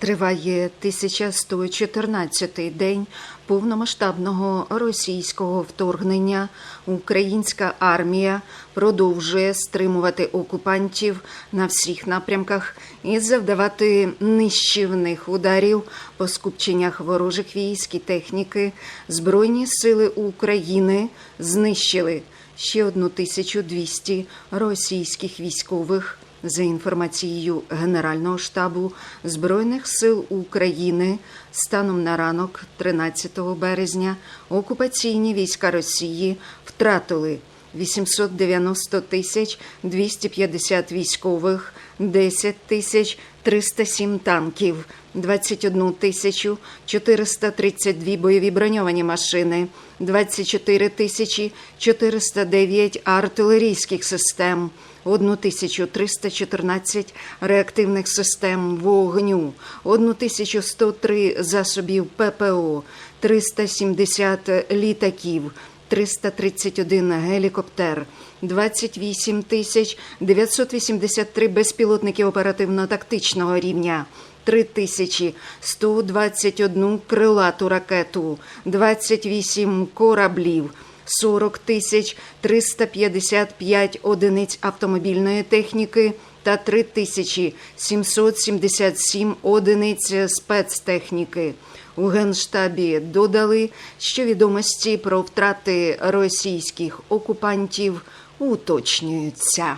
Триває 1114-й день повномасштабного російського вторгнення. Українська армія продовжує стримувати окупантів на всіх напрямках і завдавати нищівних ударів по скупченнях ворожих військ і техніки. Збройні сили України знищили ще 1200 російських військових. За інформацією Генерального штабу Збройних сил України, станом на ранок 13 березня окупаційні війська Росії втратили 890 тисяч 250 військових, 10 тисяч 307 танків, 21 тисячу 432 бойові броньовані машини, 24 тисячі 409 артилерійських систем, 1314 реактивних систем вогню, 1103 засобів ППО, 370 літаків, 331 гелікоптер, 28 тисяч 983 безпілотники оперативно-тактичного рівня, 3121 крилату ракету, 28 кораблів, 40 тисяч 355 одиниць автомобільної техніки та 3 тисячі 777 одиниць спецтехніки. У Генштабі додали, що відомості про втрати російських окупантів уточнюються.